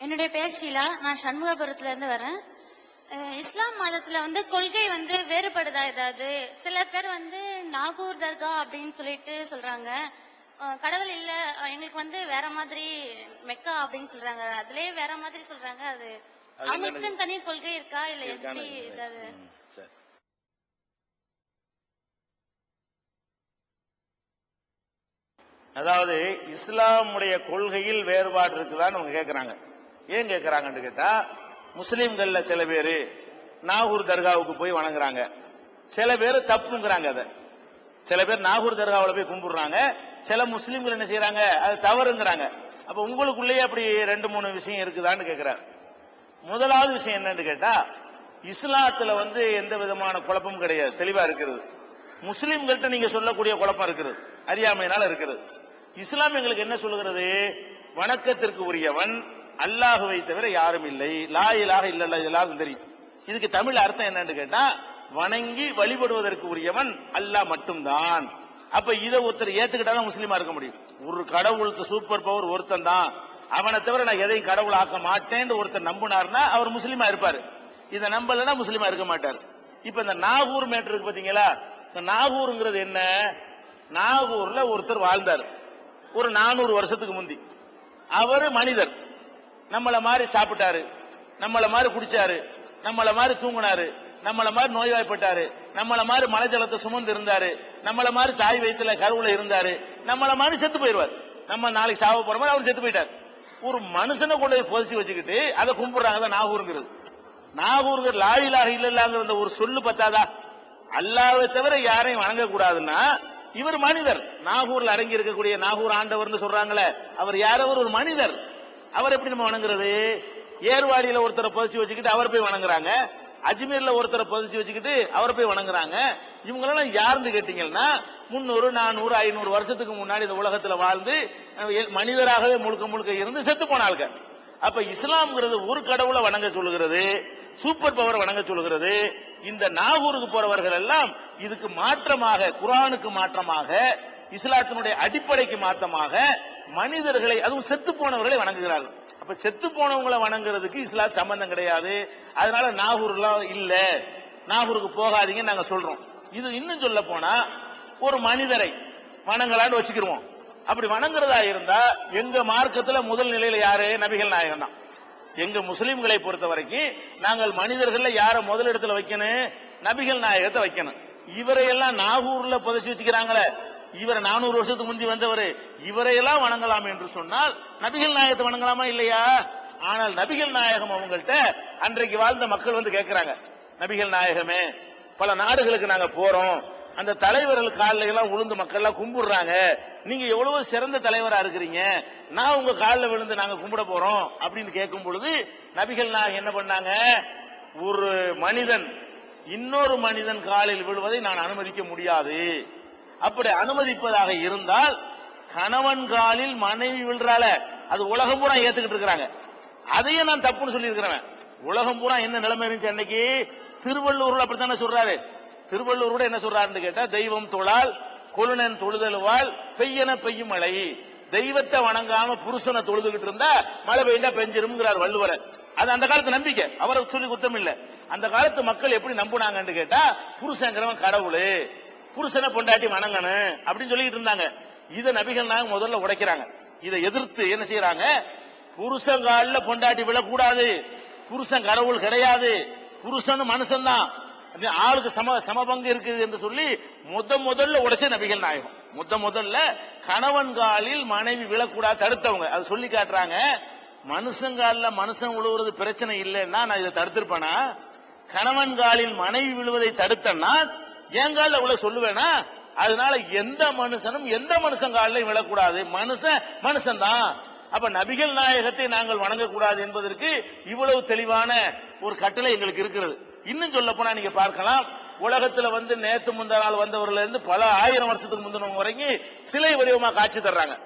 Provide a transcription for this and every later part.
என்னுடைய பேர் ஷீலா. நான் சண்முகபுரத்துல இருந்து வரேன். இஸ்லாம் மதத்துல வந்து கொள்கை வந்து வேறுபடுதா ஏதாவது? சில பேர் வந்து நாகூர் தர்கா அப்படின்னு சொல்லிட்டு சொல்றாங்க. கடவுள் இல்ல எங்களுக்கு வந்து வேற மாதிரி மெக்கா அப்படின்னு சொல்றாங்க. அதுலயே வேற மாதிரி சொல்றாங்க. அது அவங்களுக்கும் தனி கொள்கை இருக்கா? இல்ல எப்படி ஏதாவது. அதாவது இஸ்லாமுடைய கொள்கையில் வேறுபாடு இருக்குதான்னு அவங்க கேட்கறாங்க ஏன் கேட்கிறாங்கன்னு கேட்டா முஸ்லீம்கள்ல சில பேர் நாகூர் தர்காவுக்கு போய் வணங்குறாங்க. சில பேர் தப்புங்கிறாங்க அதை. சில பேர் நாகூர் தர்காவில் போய் கும்பிடுறாங்க. சில முஸ்லீம்கள் என்ன செய்யறாங்க அது தவறுங்கிறாங்க. அப்ப உங்களுக்குள்ளேயே அப்படி ரெண்டு மூணு விஷயம் இருக்குதான்னு கேட்கிறாங்க முதலாவது விஷயம் என்னன்னு கேட்டா இஸ்லாத்துல வந்து எந்த விதமான குழப்பமும் கிடையாது. தெளிவா இருக்கிறது. முஸ்லீம்கள்ட்ட நீங்க சொல்லக்கூடிய குழப்பம் இருக்கிறது அறியாமையினால இருக்கிறது இஸ்லாம் எங்களுக்கு என்ன சொல்லுகிறது? வணக்கத்திற்கு உரியவன் அல்லாஹுவை தவிர யாரும் இல்லை. லா இலாஹ இல்லல்லா இதெல்லாம் தெரியும். இதுக்கு தமிழ் அர்த்தம் என்னன்னு கேட்டா வணங்கி வழிபடுவதற்கு உரியவன் அல்லாஹ் மட்டும்தான். அப்ப இதை ஒருத்தர் ஏத்துக்கிட்டாலும் முஸ்லீமா இருக்க முடியும். ஒரு கடவுளுக்கு சூப்பர் பவர் ஒருத்தன் தான். அவனை தவிர நான் எதையும் கடவுள் ஆக்க மாட்டேன்னு ஒருத்தர் நம்பினார்னா அவர் முஸ்லீமா இருப்பாரு. இதை நம்பலன்னா முஸ்லீமா இருக்க மாட்டார். இப்ப இந்த நாகூர் மேட்டர் இருக்கு பாத்தீங்களா? இந்த நாகூருங்கிறது என்ன? நாகூர்ல ஒருத்தர் வாழ்ந்தார். ஒரு நானூறு வருஷத்துக்கு முந்தி. அவர் மனிதர். நம்மள மாதிரி சாப்பிட்டாரு. நம்மள மாதிரி குடிச்சாரு. நம்மள மாதிரி தூங்கினாரு. நம்மள மாதிரி நோய்வாய்ப்பட்டாரு. நம்மள மாதிரி மலைஜலத்தை சுமந்து இருந்தாரு. நம்மள மாதிரி தாய் வயிற்றுல கருவுல இருந்தாரு. நம்மள மாதிரி செத்து போயிருவார் நம்ம நாளைக்கு சாவ போற மாதிரி அவர் செத்து போயிட்டார். ஒரு மனுஷனை கொண்டு போய் புதைச்சி வச்சுக்கிட்டு அதை கும்பிடுறாங்க தான் நாகூருங்கிறது. நாகூருங்கிற லாயிலாக இல்லல்லாங்கிற ஒரு சொல்லு பத்தாதா? அல்லாவை தவிர யாரையும் வணங்க கூடாதுன்னா இவர் மனிதர். நாகூர்ல அடங்கி இருக்கக்கூடிய நாகூர் ஆண்டவர்னு சொல்றாங்களே அவர் யார்? அவர் ஒரு மனிதர். அவர் எப்படி நம்ம வணங்குறது? ஏர்வாடியில ஒருத்தரை புதைச்சி வச்சுக்கிட்டு அவர் போய் வணங்குறாங்க. அஜ்மீர்ல ஒருத்தரை புதைச்சி வச்சுக்கிட்டு அவரை போய் வணங்குறாங்க. இவங்களெல்லாம் யாருன்னு கேட்டீங்கன்னா முன்னூறு நானூறு ஐநூறு வருஷத்துக்கு முன்னாடி இந்த உலகத்துல வாழ்ந்து மனிதராகவே முழுக்க முழுக்க இருந்து செத்து போன அப்ப இஸ்லாம்ங்கிறது ஒரு கடவுளை வணங்க சொல்லுகிறது சூப்பர் பவர் வணங்க சொல்லுகிறது. இந்த நாகூருக்கு போறவர்கள் எல்லாம் இதுக்கு மாற்றமாக குரானுக்கு மாற்றமாக இஸ்லாத்தினுடைய அடிப்படைக்கு மாற்றமாக மனிதர்களை அதுவும் செத்து போனவர்களை வணங்குகிறார்கள். அப்ப செத்து போனவங்களை வணங்குறதுக்கு இஸ்லாம் சம்பந்தம் கிடையாது. அதனால நாகூர்லாம் இல்ல. நாகூருக்கு போகாதீங்கன்னு நாங்க சொல்றோம். இது இன்னும் சொல்ல போனா ஒரு மனிதரை வணங்கலான்னு வச்சுக்கிருவோம். அப்படி வணங்குறதா இருந்தா எங்க மார்க்கத்துல முதல் நிலையில யாரு? நபிகள் நாயகம் தான். எங்க முஸ்லிம்களை பொறுத்த வரைக்கும் நாங்கள் மனிதர்கள்ல யார முதலிடத்துல வைக்கணும்? நபிகள் நாயகத்தை வைக்கணும். இவரையெல்லாம் நாகூர்ல புதைச்சி வச்சுக்கிறாங்களே. இவரை நானூறு வருஷத்துக்கு முந்தி வந்தவர் இவரையெல்லாம் வணங்கலாம் என்று சொன்னால் நபிகள் நாயகத்தை வணங்கலாமா இல்லையா? ஆனால் நபிகள் நாயகம் அவங்கள்ட்ட அன்றைக்கு வாழ்ந்த மக்கள் வந்து கேட்கிறாங்க நபிகள் நாயகமே பல நாடுகளுக்கு நாங்க போறோம். அந்த தலைவர்கள் காலில் எல்லாம் உளுந்து மக்கள் எல்லாம் கும்பிடுறாங்க. நீங்க எவ்வளவு சிறந்த தலைவரா இருக்கிறீங்க. நான் உங்க காலில் விழுந்து நாங்க கும்பிட போறோம். அப்படின்னு கேட்கும் பொழுது நபிகள் நாயகம் என்ன பண்ணாங்க? ஒரு மனிதன் இன்னொரு மனிதன் காலில் விழுவதை நான் அனுமதிக்க முடியாது. அப்படி அனுமதிப்பதாக இருந்தால் கணவன் காலில் மனைவி விழுறால அது உலகம் பூரா ஏத்துக்கிட்டு இருக்கிறாங்க. அதையும் நான் தப்புன்னு சொல்லியிருக்கிறேன் உலகம் பூரா என்ன நிலைமை இருந்துச்சு அன்னைக்கு? திருவள்ளூர்ல அப்படித்தானே சொல்றாரு. திருவள்ளூர் கூட என்ன சொல்றாருன்னு கேட்டா தெய்வம் தொழால் கொழுனன் தொழுதலுவால் பெய்யன பெய்யும் மழை. தெய்வத்தை வணங்காம புருஷனை தொழுதுகிட்டு இருந்தா மழை பெய்ந்தா பெஞ்சிரும்ங்கிறார் வள்ளுவர் அது அந்த காலத்து நம்பிக்கை. அவரை சொல்லி குத்தம் இல்ல. அந்த காலத்து மக்கள் எப்படி நம்புனாங்கன்னு கேட்டா புருஷங்கிறவன் கடவுள். புருஷனை பொண்டாட்டி வணங்கணும் அப்படின்னு சொல்லிட்டு இருந்தாங்க. இதை நபிகள் நாயகம் முதல்ல உடைக்கிறாங்க. இதை எதிர்த்து என்ன செய்யறாங்க? காலில் பொண்டாட்டி விழக்கூடாது. புருஷன் கடவுள் கிடையாது. புருஷன் மனுஷன் தான் ஆளுக்கு சம சமபங்கு இருக்குது என்று சொல்லி முத முதல்ல உடைச்ச நபிகள் நாயகம். முத முதல்ல கணவன் காலில் மனைவி விழக்கூடாது தடுத்தவங்க. அதை சொல்லி காட்டுறாங்க. மனுஷங்காலில் மனுஷன் விழுவுறது பிரச்சனை இல்லைன்னா நான் இதை தடுத்திருப்பேனா? கணவன் காலில் மனைவி விழுவதை தடுத்தேன்னா என் காலில் விழ சொல்லுவேனா? அதனால எந்த மனுஷனும் எந்த மனுஷன் காலில் விழக்கூடாது. மனுஷன் மனுஷன் தான் அப்ப நபிகள் நாயகத்தை நாங்கள் வணங்கக்கூடாது என்பதற்கு இவ்வளவு தெளிவான ஒரு கட்டளை எங்களுக்கு இருக்கிறது. இன்னும் சொல்ல போனா நீங்க பார்க்கலாம். உலகத்துல வந்து நேத்து முந்தா நாள் வந்தவர்கள் இருந்து பல ஆயிரம் வருஷத்துக்கு முந்தினவங்க வரைக்கும் சிலை வடிவமா காட்சி தர்றாங்க.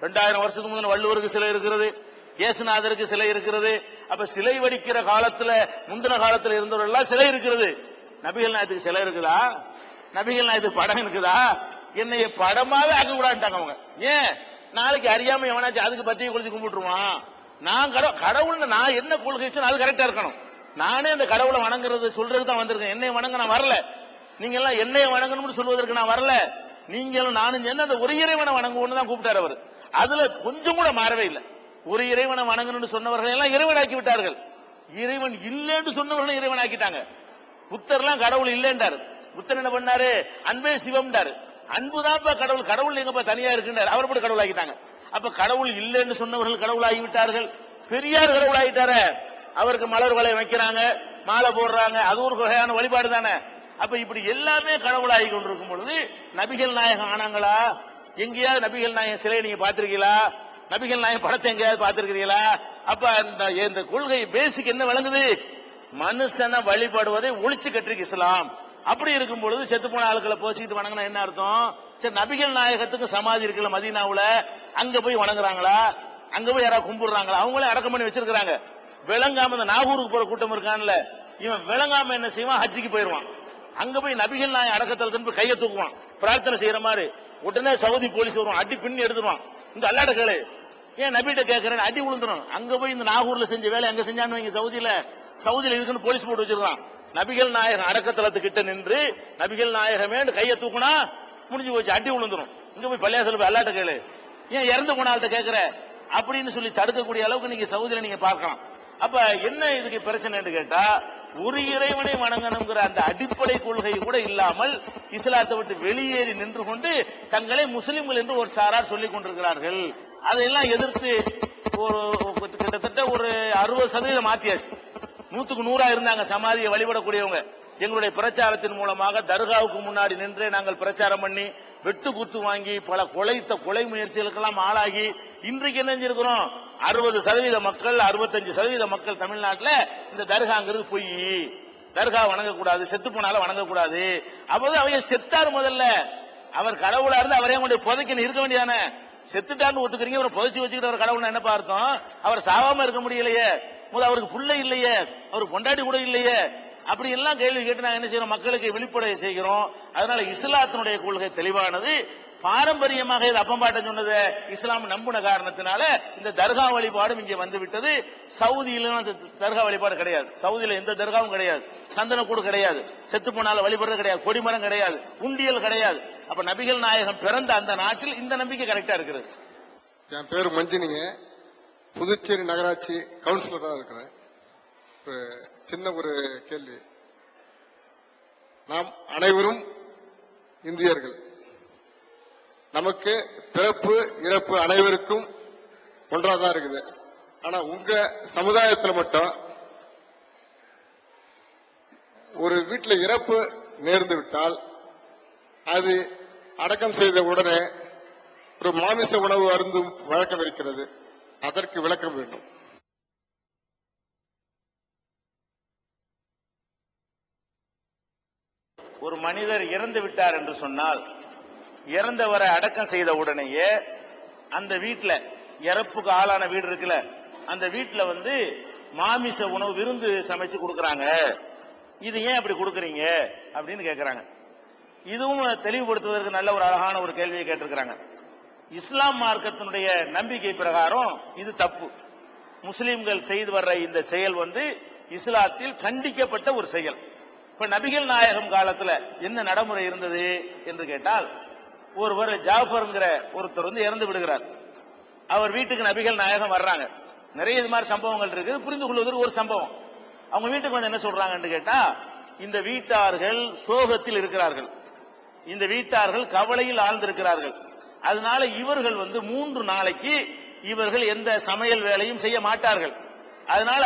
ரெண்டாயிரம் வருஷத்துக்கு முந்தின வள்ளுவருக்கு சிலை இருக்கிறது இயேசுநாதருக்கு சிலை இருக்கிறது. அப்ப சிலை வடிக்கிற காலத்துல முந்தின காலத்துல இருந்தவர்கள் எல்லாம் சிலை இருக்கிறது. நபிகள் நாயத்துக்கு சிலை இருக்குதா? நபிகள் நாயத்துக்கு படம் இருக்குதா? என்னைய படமாவே ஆக்க கூடாட்டாங்க அவங்க. ஏன்? நாளைக்கு அறியாம எவனாச்சும் அதுக்கு பத்தியை குளிச்சு கும்பிட்டுருவான். நான் கடவுள் கடவுள்னு நான் என்ன கொள்கை அது கரெக்டா இருக்கணும். நானே அந்த கடவுளை வணங்குறது சொல்றதுக்கு தான் வந்திருக்கேன். என்னை வணங்க நான் வரல. நீங்க எல்லாம் என்னைய வணங்கணும்னு சொல்வதற்கு நான் வரல. நீங்களும் நானும் என்ன அந்த ஒரு இறைவனை வணங்குவோம்னு தான் கூப்பிட்டாரு அவர். அதுல கொஞ்சம் கூட மாறவே இல்லை. ஒரு இறைவனை வணங்கணும்னு சொன்னவர்கள் எல்லாம் இறைவனாக்கி விட்டார்கள். இறைவன் இல்லைன்னு சொன்னவர்களும் இறைவனாக்கிட்டாங்க. புத்தர்லாம் கடவுள் இல்லைன்றாரு. புத்தர் என்ன பண்ணாரு? அன்பே சிவம்டாரு அன்புதான்ப்பா கடவுள். கடவுள் எங்கப்பா தனியா இருக்குன்றார். அவர் கூட கடவுள் ஆகிட்டாங்க அப்ப கடவுள் இல்லைன்னு சொன்னவர்கள் கடவுள் ஆகிவிட்டார்கள் பெரியார் கடவுள் ஆகிட்டார அவருக்கு மலர் வலை வைக்கிறாங்க மாலை போடுறாங்க. அது ஒரு வகையான வழிபாடு தானே. அப்ப இப்படி எல்லாமே கடவுளாகி கொண்டிருக்கும் பொழுது நபிகள் நாயகம் ஆனாங்களா? எங்கேயாவது நபிகள் நாயகம் சிலையை நீங்க பாத்திருக்கீங்களா நபிகள் நாயகம் படத்தை எங்கேயாவது பாத்திருக்கிறீங்களா அப்ப அந்த இந்த கொள்கை பேசிக் என்ன விளங்குது? மனுஷனை வழிபடுவதை ஒழிச்சு கட்டிருக்கு இஸ்லாம். அப்படி இருக்கும் பொழுது செத்து போன ஆட்களை போச்சுக்கிட்டு வணங்கினா என்ன அர்த்தம்? சரி நபிகள் நாயகத்துக்கு சமாதி இருக்குல்ல மதீனாவுல? அங்க போய் வணங்குறாங்களா? அங்க போய் யாராவது கும்பிடுறாங்களா? அவங்களே அடக்கம் பண்ணி வச்சிருக்காங்க விளங்காம இந்த நாகூருக்கு போற கூட்டம் இருக்கான்ல இவன் விளங்காம என்ன செய்வான்? ஹஜ்ஜிக்கு போயிருவான். அங்க போய் நபிகள் நாயகம் அடக்கத்தில் திரும்பி கையை தூக்குவான். பிரார்த்தனை செய்யற மாதிரி. உடனே சவுதி போலீஸ் வருவான். அடி பின்னி எடுத்துருவான். இந்த அல்லாட கேளு. ஏன் நபிகிட்ட கேட்கறேன் அடி விழுந்துரும் அங்க போய் இந்த நாகூர்ல செஞ்ச வேலை அங்க செஞ்சான்னு வைங்க சவுதியில. சவுதியில் இதுக்குன்னு போலீஸ் போட்டு வச்சிருக்கான். நபிகள் நாயகம் அடக்கத்தலத்துக்கிட்ட நின்று நபிகள் நாயகமே கையை தூக்குனா முடிஞ்சு போச்சு அடி விழுந்துரும் இங்க போய் பள்ளியாசல போய் அல்லாட்ட கேளு. ஏன் இறந்து போன ஆள்கிட்ட கேட்கிற அப்படின்னு சொல்லி தடுக்கக்கூடிய அளவுக்கு நீங்க சவுதியில நீங்க பார்க்கலாம். அப்ப என்ன இதுக்கு பிரச்சனைன்னு கேட்டா ஒரு இறைவனை வணங்கணுங்கிற அந்த அடிப்படை கொள்கை கூட இல்லாமல் இஸ்லாத்தை விட்டு வெளியேறி நின்று கொண்டு தங்களை முஸ்லிம்கள் என்று ஒரு சாரார் சொல்லிக் கொண்டிருக்கிறார்கள். அதையெல்லாம் எதிர்த்து ஒரு கிட்டத்தட்ட ஒரு அறுபது சதவீதம் மாத்தியாச்சு. நூத்துக்கு நூறா இருந்தாங்க சமாதியை வழிபடக்கூடியவங்க. எங்களுடைய பிரச்சாரத்தின் மூலமாக தர்காவுக்கு முன்னாடி நின்றே நாங்கள் பிரச்சாரம் பண்ணி வெட்டு குத்து வாங்கி பல கொலைத்த கொலை முயற்சிகளுக்கெல்லாம் ஆளாகி இன்றைக்கு என்ன செஞ்சிருக்கிறோம்? அறுபது சதவீத மக்கள் அறுபத்தஞ்சு சதவீத மக்கள் தமிழ்நாட்டில் இந்த தர்காங்கிறது பொய். தர்கா வணங்கக்கூடாது செத்து போனாலும் வணங்கக்கூடாது. அப்போது அவங்க செத்தார் முதல்ல. அவர் கடவுளா இருந்து அவரே கொண்டு புதைக்கணும் இருக்க வேண்டியதானே? செத்துட்டான்னு ஒத்துக்கிறீங்க அவரை புதைச்சு வச்சுக்கிட்டு அவர் கடவுள் என்ன பார்த்தோம் அவர் சாவாம இருக்க முடியலையே. அவருக்கு புள்ள இல்லையே அவருக்கு கொண்டாடி கூட இல்லையே அப்படி எல்லாம் கேள்வி கேட்டு நாங்க என்ன செய்யறோம்? மக்களுக்கு வெளிப்படைய செய்கிறோம். அதனால இஸ்லாத்தினுடைய கொள்கை தெளிவானது. பாரம்பரியமாக இது அப்பம்பாட்டம் சொன்னது இஸ்லாம் நம்புன காரணத்தினால இந்த தர்கா வழிபாடும் இங்கே வந்து விட்டது சவுதியில தர்கா வழிபாடு கிடையாது. சவுதியில எந்த தர்காவும் கிடையாது. சந்தனக்கூடு கிடையாது. செத்து போனால வழிபடுறது கிடையாது. கொடிமரம் கிடையாது. உண்டியல் கிடையாது. அப்ப நபிகள் நாயகம் பிறந்த அந்த நாட்டில் இந்த நம்பிக்கை கரெக்டா இருக்கிறது. என் பேர் மஞ்சினிங்க. புதுச்சேரி நகராட்சி கவுன்சிலராக இருக்கிறேன். ஒரு சின்ன ஒரு கேள்வி. நாம் அனைவரும் இந்தியர்கள். நமக்கு பிறப்பு இறப்பு அனைவருக்கும் ஒன்றாதான் இருக்குது. ஆனா உங்க சமுதாயத்தில் மட்டும் ஒரு வீட்டில் இறப்பு நேர்ந்து விட்டால் அது அடக்கம் செய்த உடனே ஒரு மாமிச உணவு அருந்தும் வழக்கம் இருக்கிறது. அதற்கு விளக்கம் வேண்டும். ஒரு மனிதர் இறந்து விட்டார் என்று சொன்னால் இறந்தவரை அடக்கம் செய்த உடனேயே அந்த வீட்டில் இறப்புக்கு ஆளான வீடு இருக்குல்ல அந்த வீட்டில் வந்து மாமிச உணவு விருந்து சமைச்சு கொடுக்குறாங்க. இது ஏன் அப்படி கொடுக்குறீங்க? அப்படின்னு கேட்குறாங்க இதுவும் தெளிவுபடுத்துவதற்கு நல்ல ஒரு அழகான ஒரு கேள்வியை கேட்டிருக்கிறாங்க. இஸ்லாம் மார்க்கத்தினுடைய நம்பிக்கை பிரகாரம் இது தப்பு. முஸ்லிம்கள் செய்து வர்ற இந்த செயல் வந்து இஸ்லாத்தில் கண்டிக்கப்பட்ட ஒரு செயல். இப்ப நபிகள் நாயகம் காலத்துல என்ன நடைமுறை இருந்தது என்று கேட்டால் ஒருவர் ஜாஃபர்ங்கிற ஒருத்தர் வந்து இறந்து விடுகிறார். அவர் வீட்டுக்கு நபிகள் நாயகம் வர்றாங்க. நிறைய இது மாதிரி சம்பவங்கள் இருக்குது. புரிந்து கொள்வதற்கு ஒரு சம்பவம். அவங்க வீட்டுக்கு வந்து என்ன சொல்றாங்கன்னு கேட்டா இந்த வீட்டார்கள் சோகத்தில் இருக்கிறார்கள். இந்த வீட்டார்கள் கவலையில் ஆழ்ந்திருக்கிறார்கள். அதனால இவர்கள் வந்து மூன்று நாளைக்கு இவர்கள் எந்த சமையல் வேலையும் செய்ய மாட்டார்கள். அதனால